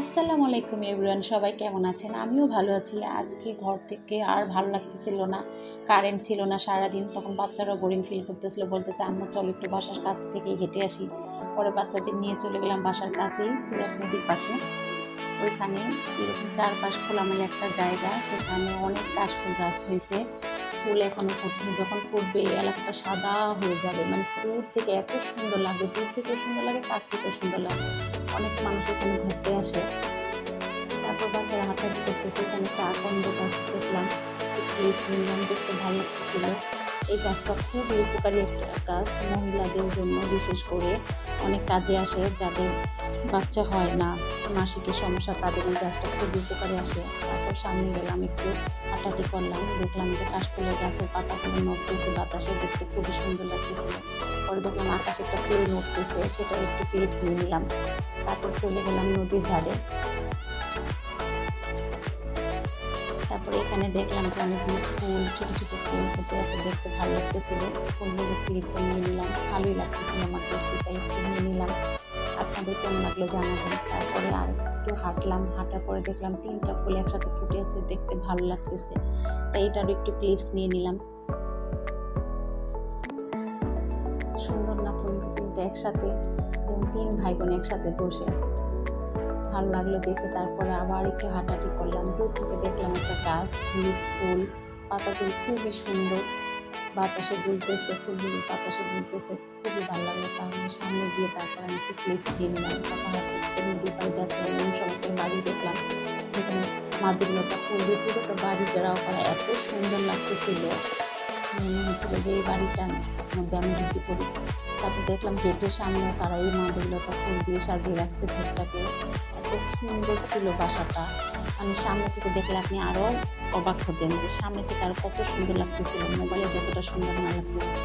আসসালামু আলাইকুম এভরিওয়ান, সবাই কেমন আছেন? আমিও ভালো আছি। আজকে ঘর থেকে আর ভালো লাগতেছিল না। কারেন্ট ছিল না সারাদিন, তখন বাচ্চারাও বোরিং ফিল করতেছিল, বলতেছে, আম্মু, চল একটু বাসার কাছ থেকে হেঁটে আসি। পরে বাচ্চাদের নিয়ে চলে গেলাম বাসার কাছেই তুরাক নদীর পাশে। ওইখানে এরকম চারপাশ খোলামেলা একটা জায়গা, সেখানে অনেক কাশফুল গাছ হয়েছে। ফুল এখনও ফুটেনি যখন ফুটবে, এলাকাটা সাদা হয়ে যাবে। মানে দূর থেকে এত সুন্দর লাগবে দূর থেকেও সুন্দর লাগে কাছ থেকেও সুন্দর লাগে। অনেক মানুষ এখানে ঘুরতে আসে। তারপর বাচ্চারা হাঁটাহাঁটি করতেছে। এখানে একটা আকন্দ গাছ দেখলাম। দেখতে ভালো লাগতেছিল। এই গাছটা খুবই উপকারী একটা গাছ। মহিলাদের জন্য বিশেষ করে অনেক কাজে আসে। যাদের বাচ্চা হয় না মাসিকের সমস্যা, তাদের এই গাছটা খুবই উপকারে আসে। তারপর সামনে গেলাম, একটু হাঁটাহাঁটি করলাম। দেখলাম যে কাশফুলের গাছের পাতাগুলো নড়তেছে, বাতাসে দেখতে খুবই সুন্দর লাগতেছিল পরে দেখলাম আকাশে একটা প্লেন উঠতেছে সেটাও একটু ক্লিপস নিয়ে নিলাম। তারপর চলে গেলাম নদীর ধারে। তারপরে এখানে দেখলাম যে অনেকগুলো ফুল, ছোট ছোট ফুল ফুটে আছে, দেখতে ভালো লাগতেছিল। ফুলগুলো ক্লিপসে নিয়ে নিলাম, ভালোই লাগতেছিল আমার দেখতে, তাই একটু নিয়ে নিলাম। আপনাদের কেমন লাগল জানাবেন? তারপরে আর একটু হাঁটলাম, হাঁটার পরে দেখলাম তিনটা ফুল একসাথে ফুটে আছে দেখতে ভালো লাগতেছে। তাই এটারও একটু ক্লিপস নিয়ে নিলাম। সুন্দর না ফুল, তিনটা একসাথে তিন ভাই বোন একসাথে বসে আছে। ভালো লাগল দেখে, তারপরে আবার একটু হাঁটাহাঁটি করলাম। দূর থেকে দেখলাম একটা গাছ, হলুদ ফুল, পাতাগুলো খুবই সুন্দর। বাতাসে দুলতেছে ফুলগুলো বাতাসে দুলতেছে খুবই ভালো লাগল। তাহলে সামনে গিয়ে তারপর আমি একটু প্লেস দিয়ে নিলাম। তারপর হাঁটতে নদীর পাড়ে যাচ্ছিলাম, এবং সবাইকে বাড়ি দেখলাম। এখানে মাদুরলতা ফুল দিয়ে পুরোটা বাড়ি ঘেরাও করা এত সুন্দর লাগতেছিল। মনে যে এই বাড়িটার মধ্যে আমি ঢুকে পড়ি। তারপর দেখলাম গেটের সামনে তারা এই মাদুরলতা ফুল দিয়ে সাজিয়ে রাখছে ঘরটাকে এত সুন্দর ছিল বাসাটা। মানে সামনে থেকে দেখলে আপনি আরও অবাক হতেন যে সামনে থেকে আরও কত সুন্দর লাগতেছিল, মোবাইলে যতটা সুন্দর না লাগতেছে।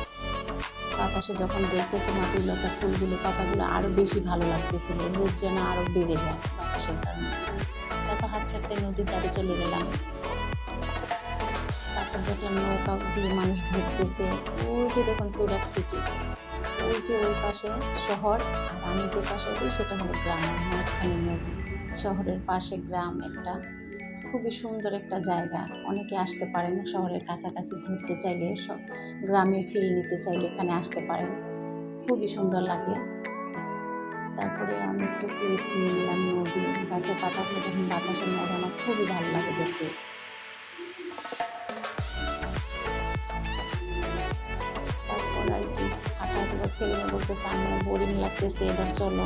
বাতাসে যখন দেখতেছে মাদুরলতা ফুলগুলো, পাতাগুলো আরও বেশি ভালো লাগতেছিল, রোদ যেন আরও বেড়ে যায় বাতাসের কারণে। তারপর হাঁটতে হাঁটতে নদীর ধারে চলে গেলাম। দেখলাম নৌকা দিয়ে মানুষ ঘুরতেছে। ওই যে দেখুন তুরাক সিটি। ওই যে ওই পাশে শহর, আর আমি যে পাশে আছি সেটা হলো গ্রাম মাঝখানে নদী। শহরের পাশে গ্রাম একটা খুবই সুন্দর একটা জায়গা। অনেকে আসতে পারেন শহরের কাছাকাছি ঘুরতে চাইলে সব গ্রামে ফিরে নিতে চাইলে এখানে আসতে পারেন। খুবই সুন্দর লাগে। তারপরে আমি একটু ক্লিপস নিয়ে নিলাম নদী, গাছের পাতাগুলো যখন বাতাসে নড়ে আমার খুবই ভালো লাগে দেখতে। করে ছেলে মেয়ে বলতেছে আমার বোরিং লাগতেছে এবার চলো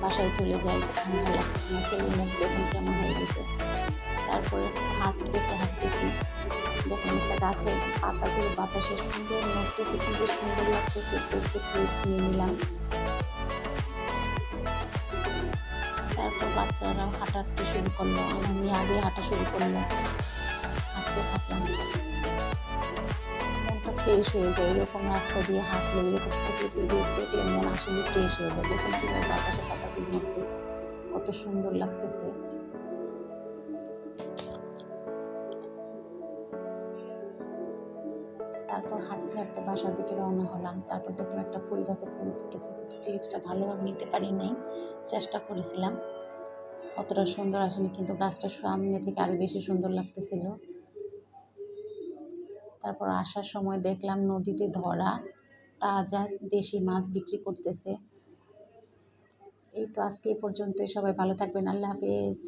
বাসায় চলে যাই। ভালো লাগতেছে না ছেলের মুখ দেখুন কেমন হয়ে গেছে। তারপরে হাঁটতেছে, হাঁটতেছি। দেখলাম একটা গাছের পাতাগুলো বাতাসে সুন্দর নড়তেছে কি যে সুন্দর লাগতেছে। একটু ক্লিপস নিয়ে নিলাম। তারপর বাচ্চারাও হাঁটাহাঁটি শুরু করল, আমার মেয়ে আগে হাঁটা শুরু করল। হাঁটতে থাকলাম। মনটা ফ্রেশ হয়ে যায়, এরকম রাস্তা দিয়ে হাঁটলে, এরকম প্রকৃতির রূপ দেখলে মন আসলে ফ্রেশ হয়ে যায়। দেখুন কীভাবে বাতাসে পাতাগুলো উঠতেছে কত সুন্দর লাগতেছে। তারপর হাঁটতে হাঁটতে বাসার দিকে রওনা হলাম। তারপর দেখলাম একটা ফুল গাছে ফুল ফুটেছে, কিন্তু ক্লিপসটা ভালোভাবে নিতে পারি নাই, চেষ্টা করেছিলাম। অতটা সুন্দর আসেনি, কিন্তু গাছটা সামনে থেকে আরও বেশি সুন্দর লাগতেছিল। তারপর আসার সময় দেখলাম নদীতে ধরা, তাজা দেশি মাছ বিক্রি করতেছে। এই তো আজকে এই পর্যন্ত সবাই ভালো থাকবেন, আল্লাহ হাফেজ।